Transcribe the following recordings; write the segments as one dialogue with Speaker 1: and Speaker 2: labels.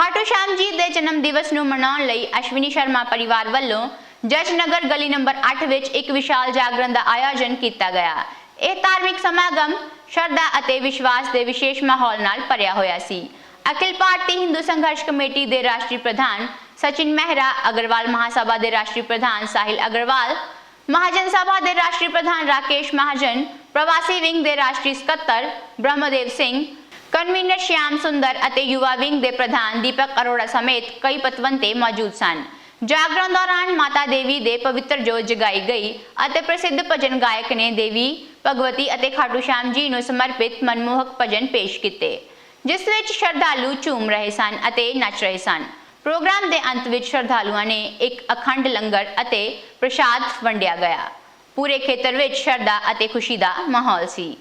Speaker 1: ਖਾਟੂ ਸ਼ਾਮ ਜੀ ਦੇ ਜਨਮ ਦਿਵਸ ਨੂੰ ਮਨਾਉਣ ਲਈ ਅਸ਼ਵਨੀ ਸ਼ਰਮਾ ਪਰਿਵਾਰ ਵੱਲੋਂ ਜੱਜ ਗਲੀ ਨੰਬਰ 8 ਵਿੱਚ ਇੱਕ ਵਿਸ਼ਾਲ ਜਾਗਰਣ ਦਾ ਆਯੋਜਨ ਕੀਤਾ ਗਿਆ। ਇਹ ਧਾਰਮਿਕ ਸਮਾਗਮ ਸ਼ਰਧਾ ਅਤੇ ਵਿਸ਼ਵਾਸ ਦੇ ਵਿਸ਼ੇਸ਼ ਮਾਹੌਲ ਨਾਲ ਭਰਿਆ ਹੋਇਆ ਸੀ। ਅਖਿਲ ਭਾਰਤੀ ਹਿੰਦੂ ਸੰਘਰਸ਼ ਕਮੇਟੀ ਦੇ ਰਾਸ਼ਟਰੀ ਪ੍ਰਧਾਨ ਸਚਿਨ ਮਹਿਰਾ, ਅਗਰਵਾਲ ਮਹਾਸਭਾ ਦੇ ਰਾਸ਼ਟਰੀ ਪ੍ਰਧਾਨ ਸਾਹਿਲ ਅਗਰਵਾਲ, ਮਹਾਜਨ ਸਭਾ ਦੇ ਰਾਸ਼ਟਰੀ ਪ੍ਰਧਾਨ ਰਾਕੇਸ਼ ਮਹਾਜਨ, ਪ੍ਰਵਾਸੀ ਵਿੰਗ ਦੇ ਰਾਸ਼ਟਰੀ ਸਕੱਤਰ ਬ੍ਰਹਮਦੇਵ ਸਿੰਘ ਕਨਵੀਨਰ ਸ਼ਿਆਮ ਸੁੰਦਰ ਅਤੇ ਯੁਵਾ ਵਿੰਗ ਦੇ ਪ੍ਰਧਾਨ ਦੀਪਕ ਅਰੋੜਾ ਸਮੇਤ ਕਈ ਪਤਵੰਤੇ ਮੌਜੂਦ ਸਨ। ਜਾਗਰਣ ਦੌਰਾਨ ਮਾਤਾ ਦੇਵੀ ਦੇ ਪਵਿੱਤਰ ਜੋਤ ਜਗਾਈ ਗਈ ਅਤੇ ਪ੍ਰਸਿੱਧ ਭਜਨ ਗਾਇਕ ਨੇ ਦੇਵੀ, ਭਗਵਤੀ ਅਤੇ ਖਾਟੂ ਸ਼ਾਮ ਜੀ ਨੂੰ ਸਮਰਪਿਤ ਮਨਮੋਹਕ ਭਜਨ ਪੇਸ਼ ਕੀਤੇ, ਜਿਸ ਵਿੱਚ ਸ਼ਰਧਾਲੂ ਝੂਮ ਰਹੇ ਸਨ ਅਤੇ ਨੱਚ ਰਹੇ ਸਨ। ਪ੍ਰੋਗਰਾਮ ਦੇ ਅੰਤ ਵਿੱਚ ਸ਼ਰਧਾਲੂਆਂ ਨੇ ਇੱਕ ਅਖੰਡ ਲੰਗਰ ਅਤੇ ਪ੍ਰਸ਼ਾਦ ਵੰਡਿਆ ਗਿਆ। ਪੂਰੇ ਖੇਤਰ ਵਿੱਚ ਸ਼ਰਧਾ ਅਤੇ ਖੁਸ਼ੀ ਦਾ ਮਾਹੌਲ ਸੀ।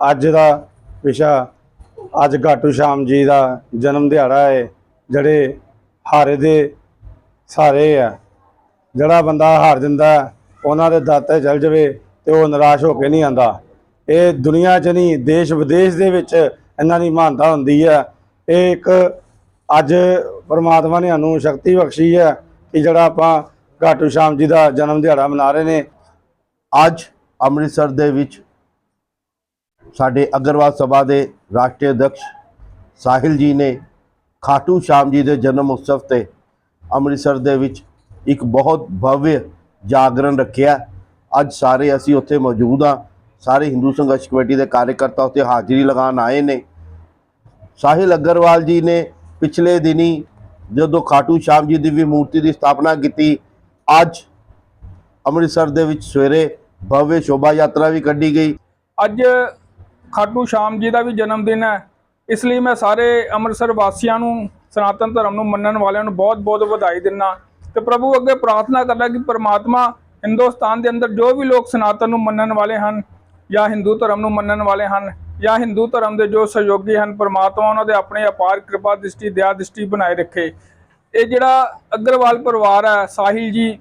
Speaker 2: ਅੱਜ ਦਾ ਵਿਸ਼ਾ, ਅੱਜ ਘਾਟੂ ਸ਼ਾਮ ਜੀ ਦਾ ਜਨਮ ਦਿਹਾੜਾ ਹੈ ਜਿਹੜੇ ਹਾਰੇ ਦੇ ਸਾਰੇ ਆ। ਜਿਹੜਾ ਬੰਦਾ ਹਾਰ ਦਿੰਦਾ ਉਹਨਾਂ ਦੇ ਦਾਤੇ ਚਲ ਜਾਵੇ ਤੇ ਉਹ ਨਿਰਾਸ਼ ਹੋ ਕੇ ਨਹੀਂ ਆਂਦਾ ਇਹ ਦੁਨੀਆ 'ਚ ਨਹੀਂ, ਦੇਸ਼ ਵਿਦੇਸ਼ ਦੇ ਵਿੱਚ ਇਹਨਾਂ ਦੀ ਮਹਾਨਤਾ ਹੁੰਦੀ ਹੈ ਇਹ ਇੱਕ ਅੱਜ ਪਰਮਾਤਮਾ ਨੇ ਸਾਨੂੰ ਸ਼ਕਤੀ ਬਖਸ਼ੀ ਹੈ ਕਿ ਜਿਹੜਾ ਆਪਾਂ ਘਾਟੂ ਸ਼ਾਮ ਜੀ ਦਾ ਜਨਮ ਦਿਹਾੜਾ ਮਨਾ ਰਹੇ ਨੇ,
Speaker 3: ਅੱਜ ਅੰਮ੍ਰਿਤਸਰ ਦੇ ਵਿੱਚ ਸਾਡੇ ਅਗਰਵਾਲ ਸਭਾ ਦੇ ਰਾਸ਼ਟਰੀ ਅਧਿਕਸ਼ ਸਾਹਿਲ ਜੀ ਨੇ ਖਾਟੂ ਸ਼ਾਮ ਜੀ ਦੇ ਜਨਮ ਉਤਸਵ ਤੇ ਅੰਮ੍ਰਿਤਸਰ ਦੇ ਵਿੱਚ ਇੱਕ ਬਹੁਤ ਭਵਯ ਜਾਗਰਣ ਰੱਖਿਆ। ਅੱਜ ਸਾਰੇ ਅਸੀਂ ਉੱਥੇ ਮੌਜੂਦ ਹਾਂ। ਸਾਰੇ ਹਿੰਦੂ ਸੰਘਰਸ਼ ਕਮੇਟੀ ਦੇ ਕਾਰਜਕਰਤਾ ਉੱਥੇ ਹਾਜ਼ਰੀ ਲਗਾਉਣ ਆਏ ਨੇ। ਸਾਹਿਲ ਅਗਰਵਾਲ ਜੀ ਨੇ ਪਿਛਲੇ ਦਿਨੀ ਜਦੋਂ ਖਾਟੂ ਸ਼ਾਮ ਜੀ ਦੀ ਵੀ ਮੂਰਤੀ ਦੀ ਸਥਾਪਨਾ ਕੀਤੀ, ਅੱਜ ਅੰਮ੍ਰਿਤਸਰ ਦੇ ਵਿੱਚ ਸਵੇਰੇ ਭਵਯ ਸ਼ੋਭਾ ਯਾਤਰਾ ਵੀ ਕੱਢੀ ਗਈ।
Speaker 4: ਅੱਜ ਖਾਟੂ ਸ਼ਾਮ ਜੀ ਦਾ ਵੀ ਜਨਮ ਦਿਨ ਹੈ। ਇਸ ਲਈ ਮੈਂ ਸਾਰੇ ਅੰਮ੍ਰਿਤਸਰ ਵਾਸੀਆਂ ਨੂੰ, ਸਨਾਤਨ ਧਰਮ ਨੂੰ ਮੰਨਣ ਵਾਲਿਆਂ ਨੂੰ ਬਹੁਤ-ਬਹੁਤ ਵਧਾਈ ਦਿੰਦਾ ਤੇ ਪ੍ਰਭੂ ਅੱਗੇ ਪ੍ਰਾਰਥਨਾ ਕਰਦਾ ਕਿ ਪ੍ਰਮਾਤਮਾ ਹਿੰਦੁਸਤਾਨ ਦੇ ਅੰਦਰ ਜੋ ਵੀ ਲੋਕ ਸਨਾਤਨ ਨੂੰ ਮੰਨਣ ਵਾਲੇ ਹਨ ਜਾਂ ਹਿੰਦੂ ਧਰਮ ਨੂੰ ਮੰਨਣ ਵਾਲੇ ਹਨ ਜਾਂ ਹਿੰਦੂ ਧਰਮ ਦੇ ਜੋ ਸਹਿਯੋਗੀ ਹਨ, ਪ੍ਰਮਾਤਮਾ ਉਹਨਾਂ ਦੇ ਆਪਣੇ ਅਪਾਰ ਕਿਰਪਾ ਦ੍ਰਿਸ਼ਟੀ, ਦਇਆ ਦ੍ਰਿਸ਼ਟੀ ਬਣਾਏ ਰੱਖੇ। ਇਹ ਜਿਹੜਾ ਅਗਰਵਾਲ ਪਰਿਵਾਰ ਹੈ, ਸਾਹਿਲ ਜੀ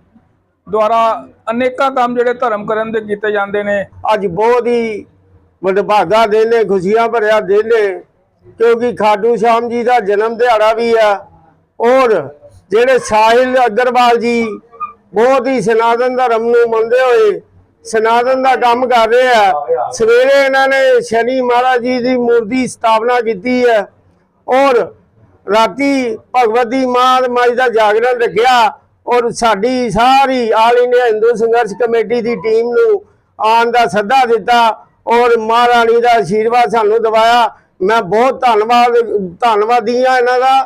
Speaker 4: ਦੁਆਰਾ ਅਨੇਕਾਂ ਕੰਮ ਜਿਹੜੇ ਧਰਮ ਕਰਨ ਦੇ ਕੀਤੇ ਜਾਂਦੇ ਨੇ।
Speaker 5: ਅੱਜ ਬਹੁਤ ਹੀ ਵਡਭਾਗਾ ਦਿਨ ਹੈ ਖੁਸ਼ੀਆਂ ਭਰਿਆ ਦਿਨ। ਹੈ ਕਿਉਂਕਿ ਖਾਟੂ ਸ਼ਾਮ ਜੀ ਦਾ ਜਨਮ ਦਿਹਾੜਾ ਵੀ ਆ। ਔਰ ਜਿਹੜੇ ਸਾਹਿਲ ਅਗਰਵਾਲ ਜੀ ਬਹੁਤ ਹੀ ਸਨਾਤਨ ਧਰਮ ਨੂੰ ਮੰਨਦੇ ਹੋਏ ਸਨਾਤਨ ਦਾ ਕੰਮ ਕਰ ਰਹੇ ਆ। ਸਵੇਰੇ ਇਹਨਾਂ ਨੇ ਸ਼ਨੀ ਮਹਾਰਾਜ ਜੀ ਦੀ ਮੂਰਤੀ ਸਥਾਪਨਾ ਕੀਤੀ ਹੈ। ਔਰ ਰਾਤੀ ਭਗਵਤੀ ਮਾਂ ਮਾਈ ਦਾ ਜਾਗਰਣ ਰੱਖਿਆ ਔਰ ਸਾਡੀ ਸਾਰੀ ਆਲ ਇੰਡੀਆ ਹਿੰਦੂ ਸੰਘਰਸ਼ ਕਮੇਟੀ ਦੀ ਟੀਮ ਨੂੰ ਆਉਣ ਦਾ ਸੱਦਾ ਦਿੱਤਾ। ਔਰ ਮਹਾਰਾਣੀ ਦਾ ਆਸ਼ੀਰਵਾਦ ਸਾਨੂੰ ਦਵਾਇਆ। ਮੈਂ ਬਹੁਤ ਧੰਨਵਾਦ ਧੰਨਵਾਦੀ ਹਾਂ ਇਹਨਾਂ ਦਾ।